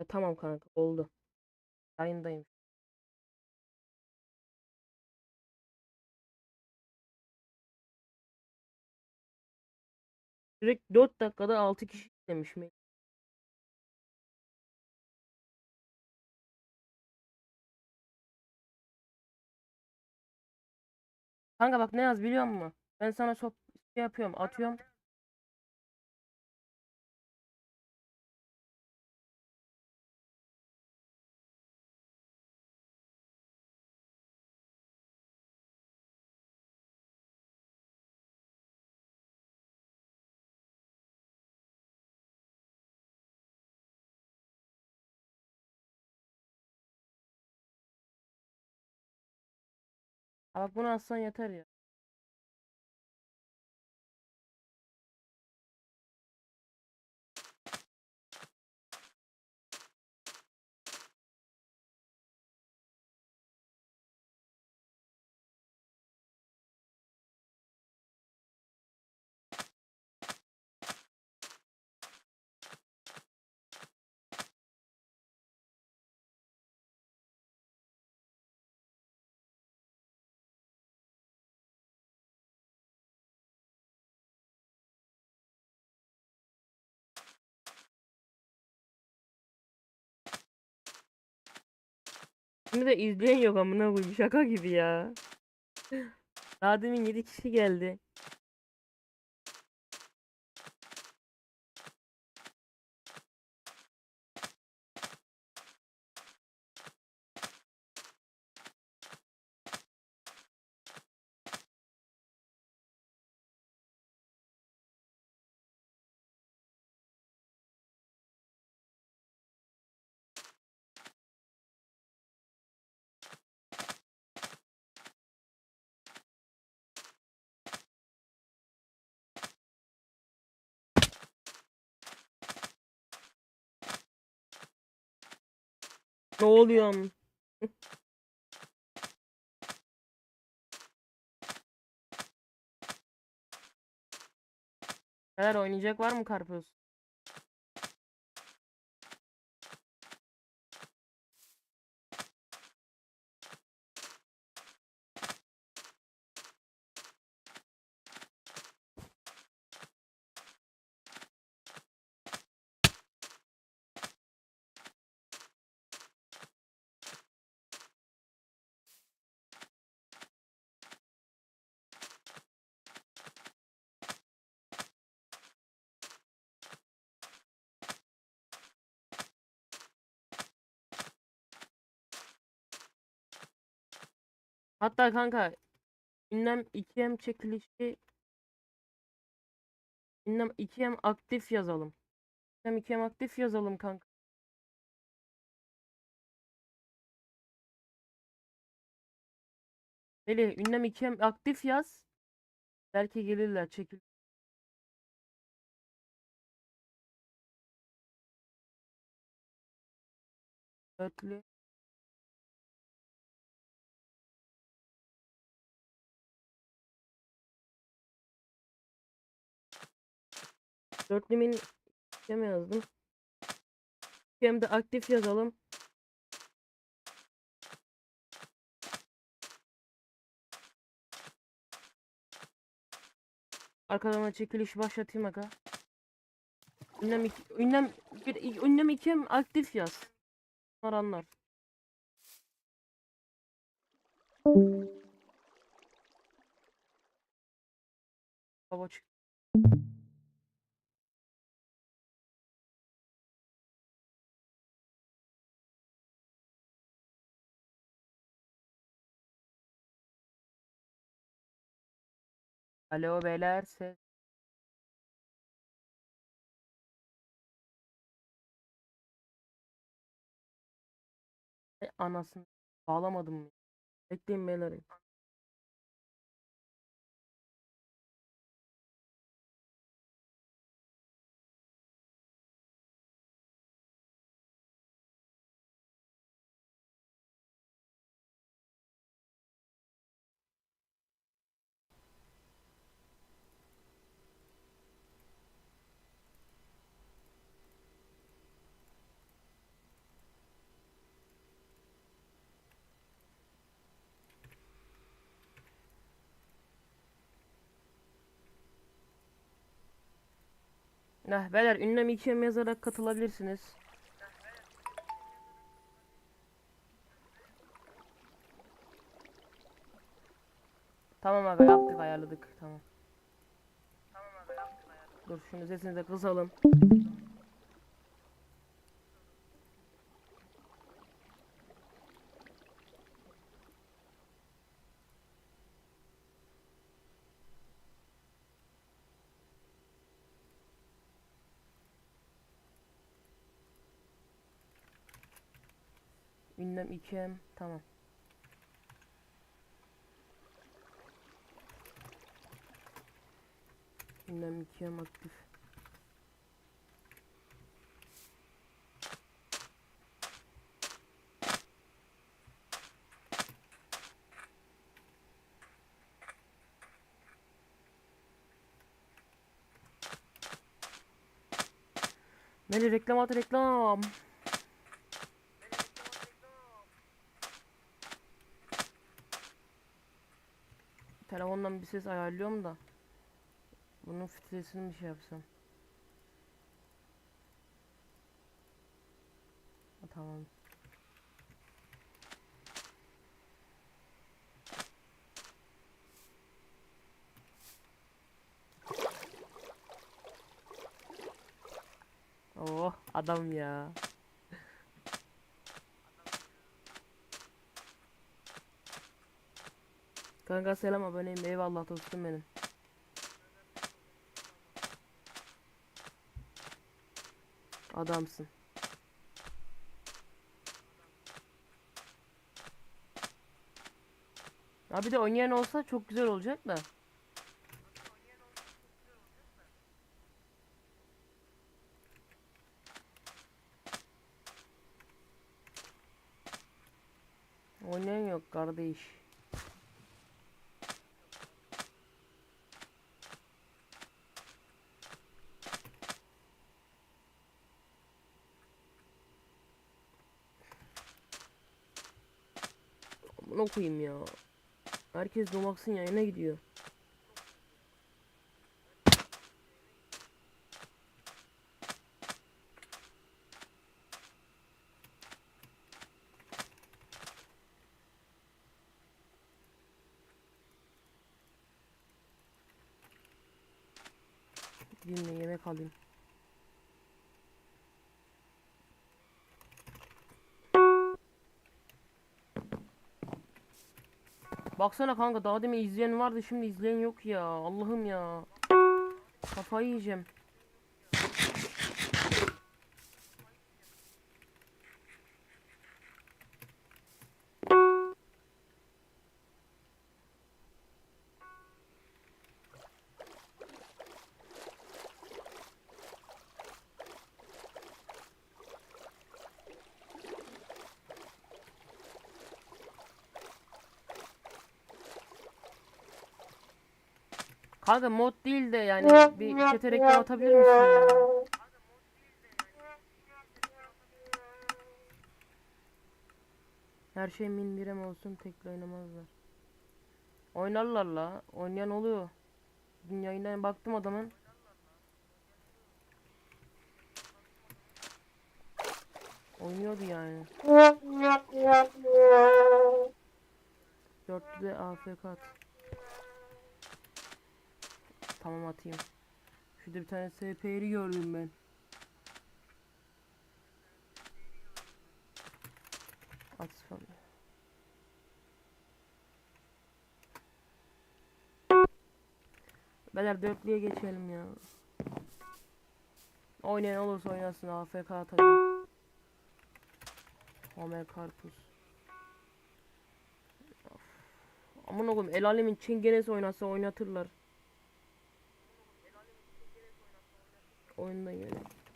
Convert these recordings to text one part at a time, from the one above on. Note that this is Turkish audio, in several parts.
E, tamam kanka oldu. Yayındayım. Direkt 4 dakikada 6 kişi demiş mi? Kanka bak ne yaz biliyor musun? Ben sana çok şey yapıyorum, atıyorum. Bak bunu atsan yeter ya. Şimdi de izleyen yok amına koyayım şaka gibi ya. Daha demin 7 kişi geldi. Ne oluyor am? Beyler oynayacak var mı karpuz? Hatta kanka ünlem 2M çekilişi ünlem 2M aktif yazalım. Ünlem 2M aktif yazalım kanka. Melih ünlem 2M aktif yaz. Belki gelirler çekil. Dörtlü. Dörtlümin hem yazdım. Hem de aktif yazalım. Arkadan çekiliş başlatayım aga. Ünlem iki, ünlem bir ünlem ikim aktif yaz. Onlar anlar. Baba çık. Alo beyler ses. Anasını bağlamadım mı? Bekleyin beyler. Nah beyler ünlem 2'ye yazarak katılabilirsiniz. Tamam aga yaptık ayarladık tamam. Dur şunu sesini de kısalım. Ünlem 2M tamam. Ünlem 2M aktif. Meli reklam at reklam. Telefondan bir ses ayarlıyorum da. Bunun filtresini bir şey yapsam. Tamam. Oh adam ya. Kanka selam aboneyim eyvallah dostum benim. Adamsın. Ya bir de oynayan olsa çok güzel olacak da. Oynayan yok kardeş. Bunu okuyayım ya. Herkes Nomax'ın yayına gidiyor. De yemek alayım. Baksana kanka daha demin izleyen vardı şimdi izleyen yok ya. Allah'ım ya. Kafayı yiyeceğim. Kanka mod değil de yani bir chat'e reklam atabilir misin ya? Her şey mindirem olsun tekli oynamazlar. Oynarlar la. Oynayan oluyor. Dün yayından baktım adamın. Oynuyordu yani. Dörtlü de AFK at. Tamam atayım. Şurada bir tane SPR'i gördüm ben. At spam. Beyler dörtlüye geçelim ya. Oynayan olursa oynasın AFK atacağım. Homer Karpuz. Aman oğlum el alemin çingenesi oynasa oynatırlar. Oyundan yönet.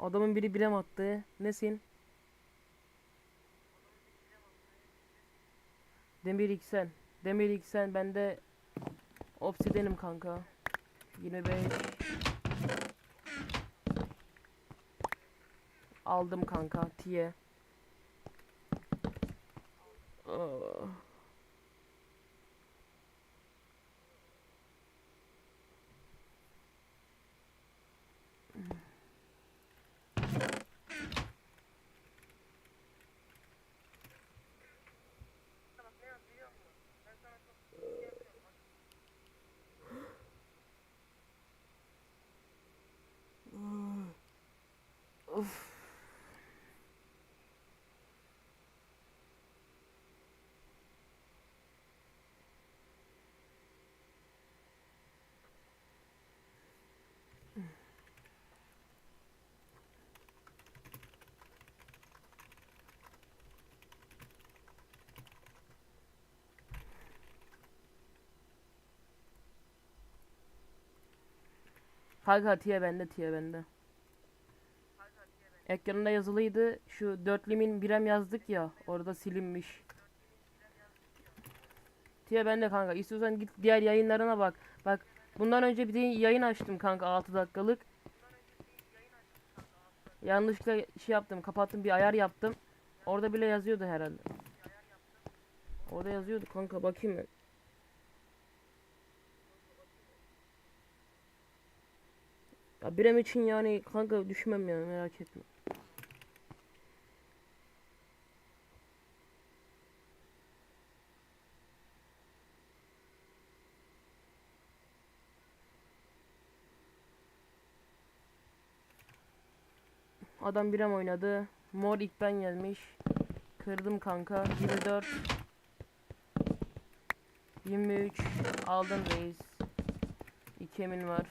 Adamın biri bilem attı. Nesin? Demir Xen. Demir Xen bende Obsidian'im kanka. 25 Aldım kanka tiye. Ah. Kanka tiye bende tiye bende. Ekranında yazılıydı. Şu dörtlümin birem yazdık ya. Orada silinmiş. Tiye bende kanka. İstiyorsan git diğer yayınlarına bak. Bak bundan önce bir yayın açtım kanka 6 dakikalık. Yanlışlıkla şey yaptım. Kapattım bir ayar yaptım. Orada bile yazıyordu herhalde. Orada yazıyordu kanka bakayım ben. Ya birem için yani kanka düşmem yani merak etme. Adam birem oynadı. Mor ilk ben gelmiş. Kırdım kanka. 24 23 aldım reis. İki emin var.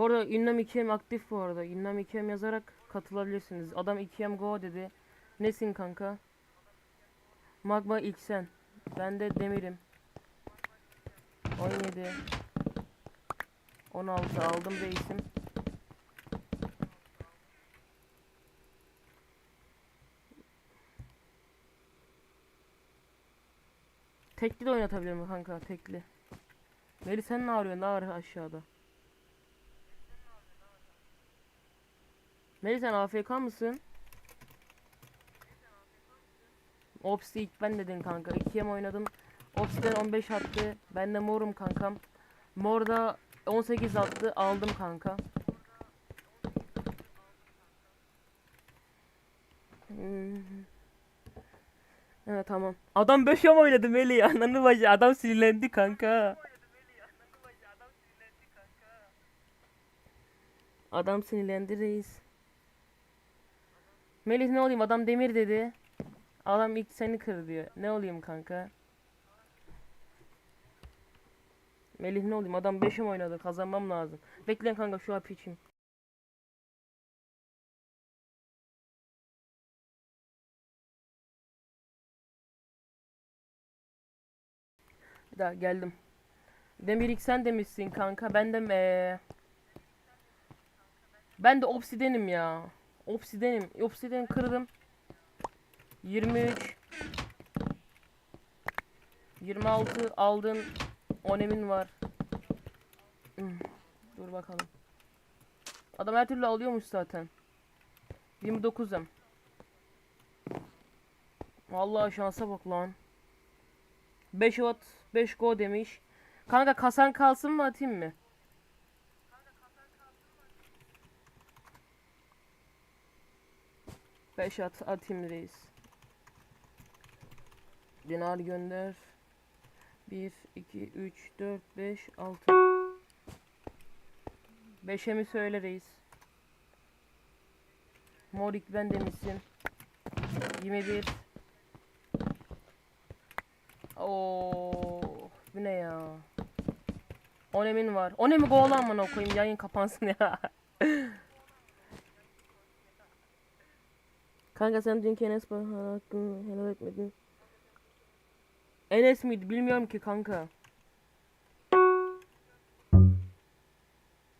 Bu arada Ünlem 2M aktif bu arada. Ünlem 2M yazarak katılabilirsiniz. Adam 2M go dedi. Nesin kanka? Magma sen. Ben de demirim. 17 16 aldım reisim. Tekli de oynatabilirim kanka tekli. Meli sen ne arıyorsun? Ne arıyor aşağıda? Meli sen AFK mısın? Ops'i ilk ben dedin kanka. 2'ye mi oynadım? Ops'ten 15 attı. Ben de morum kankam. Mor da 18 attı. Aldım kanka. Evet tamam. Adam 5 ama oynadı Meli. Ananı bacı. Adam sinirlendi kanka. Adam sinirlendi reis. Melih ne olayım adam demir dedi. Adam ilk seni kır diyor. Ne olayım kanka? Melih ne olayım adam 5'im oynadı kazanmam lazım. Bekleyin kanka şu hapı içeyim. Bir daha geldim. Demir ilk sen demişsin kanka. Ben de eee ben de obsidenim ya. Obsidenim. Obsiden kırdım. 23 26 aldın. Onemin var. Hmm, Dur bakalım. Adam her türlü alıyormuş zaten. 29'um. Vallahi şansa bak lan. 5 watt 5 go demiş. Kanka kasan kalsın mı atayım mı? Beş at atayım reis. Dinar gönder. 1 2 3 4 5 6 5'e mi söyle? Morik ben demişsin. 21 Oo, bu ne ya? Onemin var. Onemi go lan bana koyayım yayın kapansın ya. Kanka sen dünkü Enes hakkını helal etmedin. Enes miydi bilmiyorum ki kanka.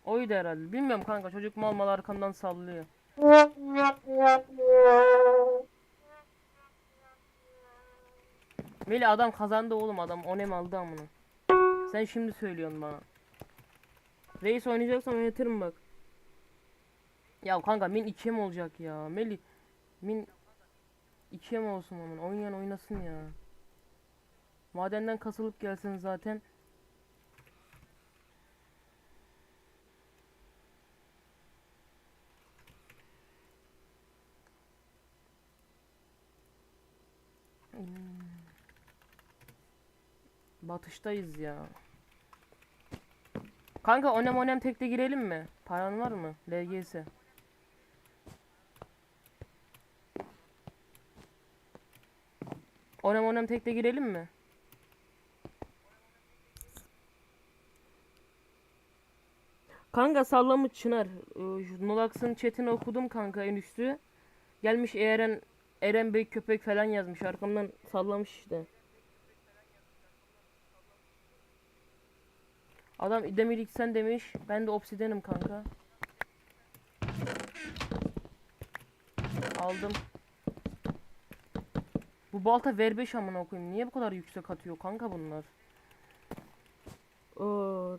Oydu herhalde. Bilmiyorum kanka çocuk mal mal arkamdan sallıyor. Melih adam kazandı oğlum adam onem aldı amına. Sen şimdi söylüyorsun bana. Reis oynayacaksan oynatırım bak. Ya kanka min 2'ye mi olacak ya? Melih min 2'ye mi olsun amına? Oynayan oynasın ya. Madenden kasılıp gelsin zaten. Batıştayız ya. Kanka onem onem tekte girelim mi? Paran var mı? LGS. Onem onem tekte girelim mi? Kanka sallamış Çınar. Ee, Nolax'ın chatini okudum kanka en üstü. Gelmiş Eren Eren Bey köpek falan yazmış. Arkamdan sallamış işte. Adam Demir sen demiş. Ben de obsidenim kanka. Aldım. Bu balta ver 5 amına koyayım. Niye bu kadar yüksek atıyor kanka bunlar? Oo.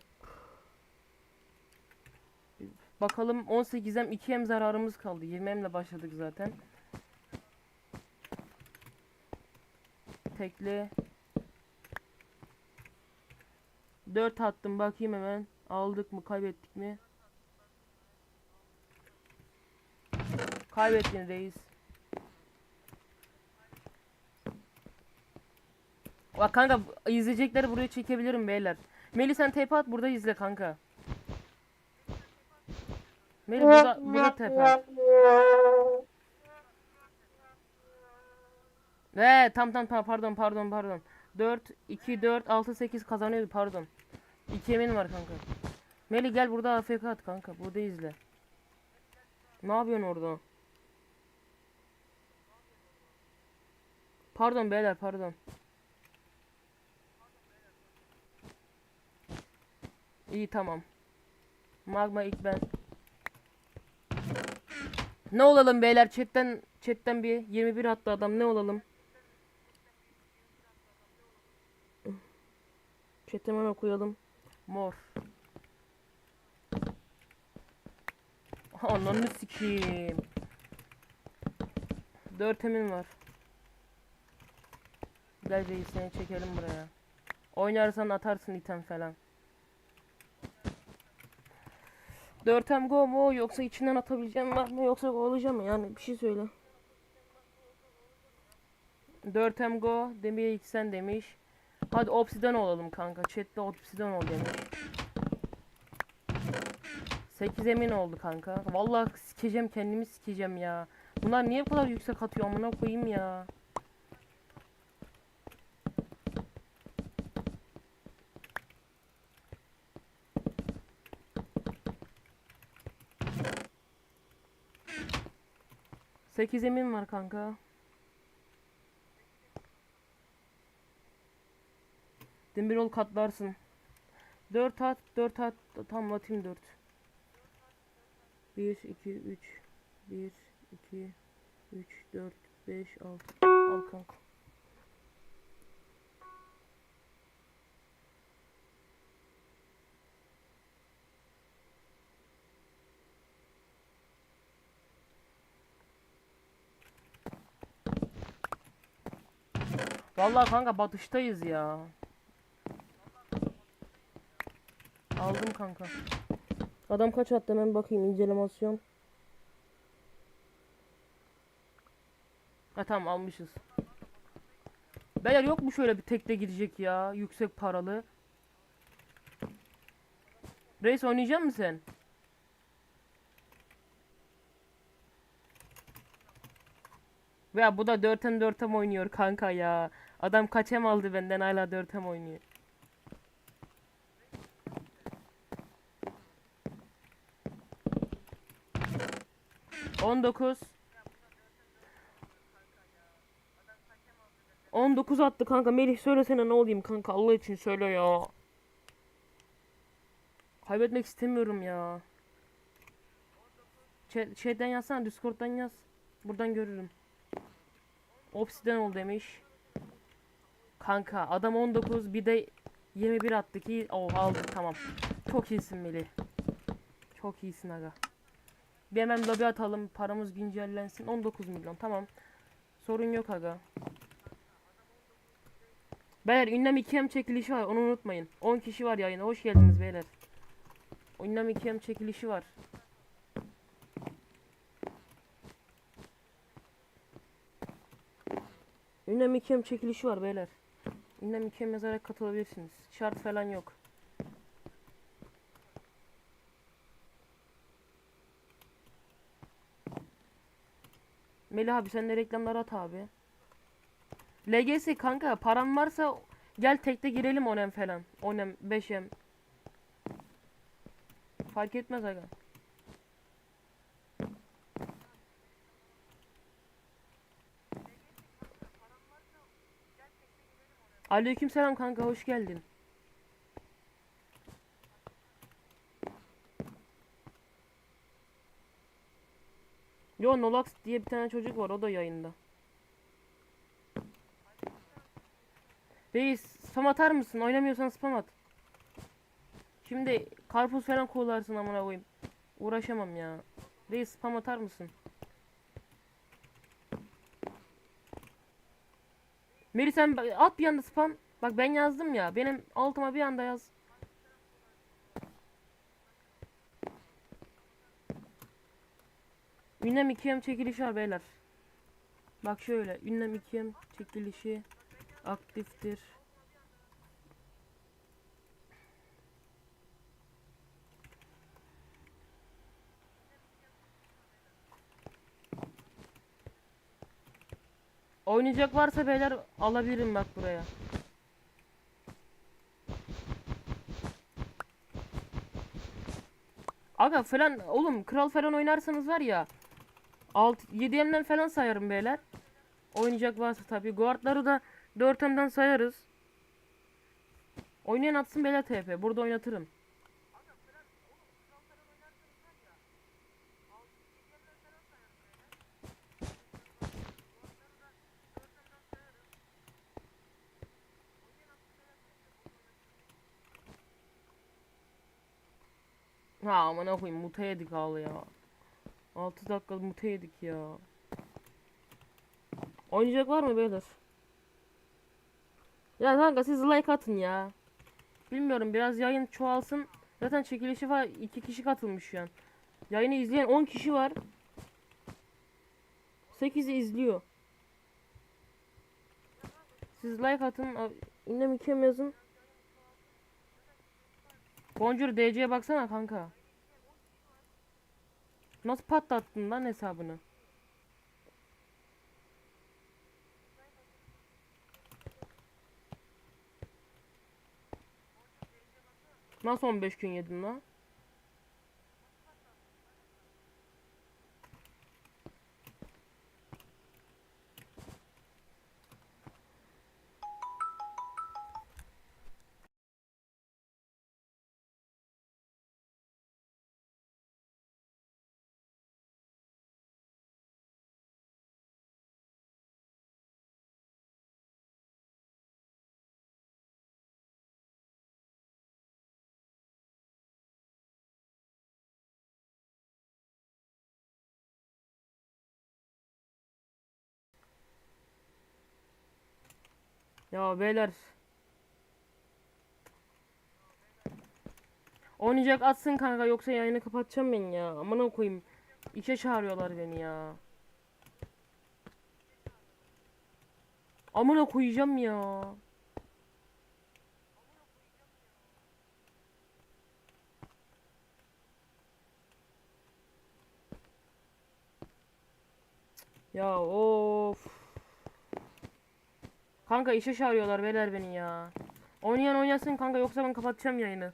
Bakalım 18'em 2'em zararımız kaldı. 20'emle başladık zaten. Tekli. 4 attım bakayım hemen. Aldık mı kaybettik mi? Kaybettin reis. Bak kanka izleyecekleri buraya çekebilirim beyler. Melih sen tepe at burada izle kanka. Melih burada, burada tepe at. Ve tam tam tam pardon pardon pardon. 4 2 4 6 8 kazanıyordu pardon. 2 yemin var kanka. Melih gel burada AFK at kanka. Burada izle. Ne yapıyorsun orada? Pardon beyler pardon. İyi tamam. Magma ilk ben. Ne olalım beyler chatten chatten bir 21 attı adam ne olalım? Chat'e hemen okuyalım. Mor. Ananı sikeyim. Dört emin var. Gel seni çekelim buraya. Oynarsan atarsın item falan. Dörtem go mu yoksa içinden atabileceğim var mı yoksa kovalayacağım mı yani bir şey söyle. Dörtem go demeye sen demiş. Hadi obsidian olalım kanka. Chat'te obsidian ol demiş. 8 emin oldu kanka. Vallahi sikeceğim kendimi sikeceğim ya. Bunlar niye bu kadar yüksek atıyor amına koyayım ya. Sekiz emin var kanka. Demirol katlarsın. 4 at, 4 at. Tam atayım 4. 1 2 3 1 2 3 4 5 6 Al kanka. Vallahi kanka batıştayız ya. Aldım kanka. Adam kaç attı hemen bakayım incelemasyon. Ha tamam almışız. Beyler yok mu şöyle bir tekte gidecek ya yüksek paralı. Reis oynayacak mısın sen? Ya bu da 4'em 4'em oynuyor kanka ya. Adam kaç hem aldı benden hala 4'em oynuyor. On dokuz. On dokuz attı kanka. Melih söylesene ne olayım kanka. Allah için söyle ya. Kaybetmek istemiyorum ya. Şey- şeyden yazsana Discord'dan yaz. Buradan görürüm. Obsidian ol demiş. Kanka adam 19 bir de 21 attı ki oh aldık tamam. Çok iyisin Melih. Çok iyisin aga. Bir hemen lobi atalım paramız güncellensin 19 milyon tamam. Sorun yok aga. Beyler ünlem 2M çekilişi var onu unutmayın. 10 kişi var yayına hoş geldiniz beyler. Ünlem 2M çekilişi var. Ünlem 2M çekilişi var beyler. Ünlem 2M yazarak katılabilirsiniz. Şart falan yok. Melih abi sen de reklamları at abi. LGS kanka param varsa gel tekte girelim onem falan. Onem 5M. Fark etmez aga. Aleykümselam kanka hoş geldin. Yo Nolax diye bir tane çocuk var o da yayında. Reis spam atar mısın? Oynamıyorsan spam at. Şimdi karpuz falan kovalarsın amına koyayım. Uğraşamam ya. Reis spam atar mısın? Meri sen at bir anda spam. Bak ben yazdım ya. Benim altıma bir anda yaz. Ünlem 2M çekilişi var beyler. Bak şöyle. Ünlem 2M çekilişi aktiftir. Oynayacak varsa beyler alabilirim bak buraya. Aga falan oğlum kral falan oynarsanız var ya 6 7M'den falan sayarım beyler. Oynayacak varsa tabii. Guardları da 4M'den sayarız. Oynayan atsın beyler TP. Burada oynatırım. Ha amına koyayım mute yedik ağlı ya. 6 dakika mute yedik ya. Oynayacak var mı beyler? Ya kanka siz like atın ya. Bilmiyorum biraz yayın çoğalsın. Zaten çekilişi var 2 kişi katılmış şu an. Yayını izleyen 10 kişi var. 8'i izliyor. Siz like atın. Ünlem 2'ye yazın. Boncuk DC'ye baksana kanka. Nasıl patlattın lan hesabını? Nasıl 15 gün yedin lan? Ya beyler. Oynayacak atsın kanka yoksa yayını kapatacağım ben ya. Amına koyayım. İşe çağırıyorlar beni ya. Amına koyacağım ya. Ya of. Kanka işe çağırıyorlar beyler beni ya. Oynayan oynasın kanka yoksa ben kapatacağım yayını.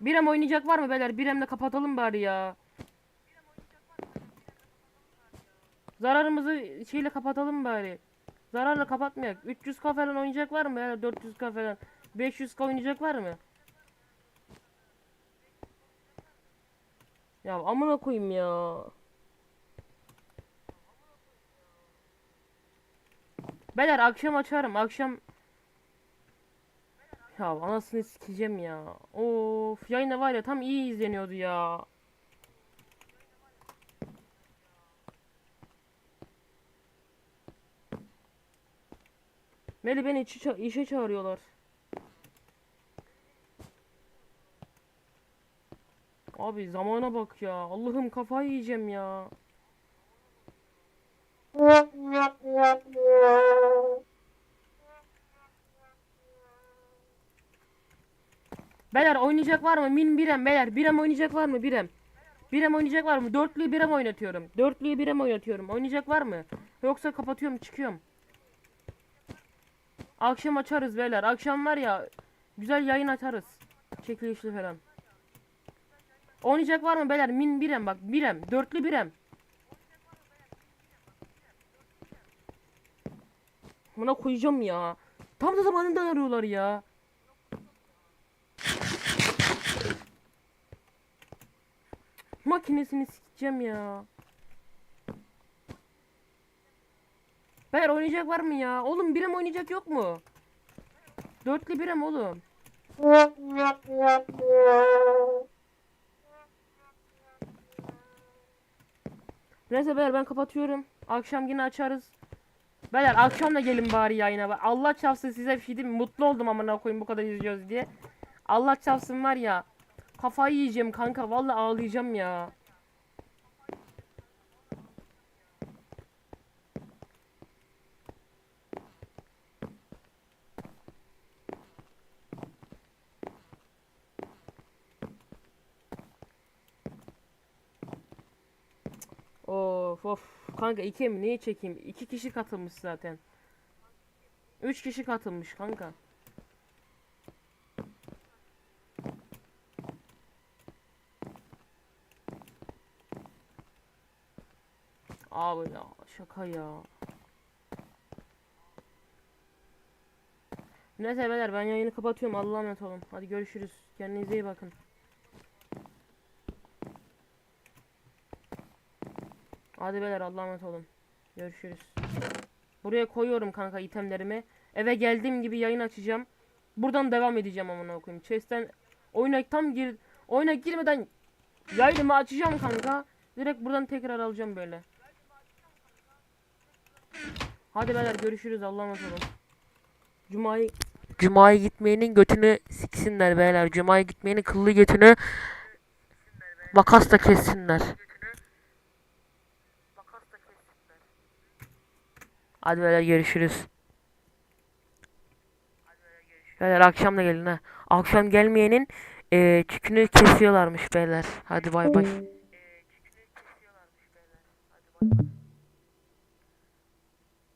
Birem oynayacak var mı beyler? Biremle kapatalım bari ya. Zararımızı şeyle kapatalım bari. Zararla kapatmayak. 300k falan oynayacak var mı beyler? 400k falan. 500k oynayacak var mı? Ya amına koyayım ya. Beyler akşam açarım. Akşam Ya anasını sikeceğim ya. Of yayına var ya tam iyi izleniyordu ya. Meli beni işe, ça- işe çağırıyorlar. Abi zamana bak ya. Allah'ım kafayı yiyeceğim ya. Beyler oynayacak var mı? Min birem beyler. Birem oynayacak var mı? Birem. Birem oynayacak var mı? Dörtlüyü birem oynatıyorum. Dörtlüyü birem oynatıyorum. Oynayacak var mı? Yoksa kapatıyorum çıkıyorum. Akşam açarız beyler. Akşam var ya güzel yayın açarız. Çekilişli falan. Oynayacak var mı beyler? Min birem bak birem. Dörtlü birem. Buna koyacağım ya. Tam da zamanında arıyorlar ya. Makinesini sikeceğim ya. Beyler oynayacak var mı ya? Oğlum birem oynayacak yok mu? Dörtlü birem oğlum. Neyse beyler ben kapatıyorum. Akşam yine açarız. Beyler akşam da gelin bari yayına. Allah çarpsın size bir şey diyeyim? Mutlu oldum amına koyayım bu kadar izliyoruz diye. Allah çarpsın var ya. Kafayı yiyeceğim kanka. Vallahi ağlayacağım ya. Of of. Kanka iki mi? Neyi çekeyim? İki kişi katılmış zaten. Üç kişi katılmış kanka. Abi ya şaka ya. Neyse beyler ben yayını kapatıyorum. Allah'a emanet olun. Hadi görüşürüz. Kendinize iyi bakın. Hadi beyler Allah'a emanet olun. Görüşürüz. Buraya koyuyorum kanka itemlerimi. Eve geldiğim gibi yayın açacağım. Buradan devam edeceğim amına koyayım. Chest'ten oyuna tam gir oyuna girmeden yayınımı açacağım kanka. Direkt buradan tekrar alacağım böyle. Hadi beyler görüşürüz Allah'a emanet olun. Cuma'yı Cuma'ya gitmeyenin götünü siksinler beyler. Cuma'ya gitmeyenin kıllı götünü makasla kessinler. Hadi beyler görüşürüz. Beyler akşam da gelin ha. Akşam gelmeyenin eee çükünü kesiyorlarmış beyler. Hadi bay bay.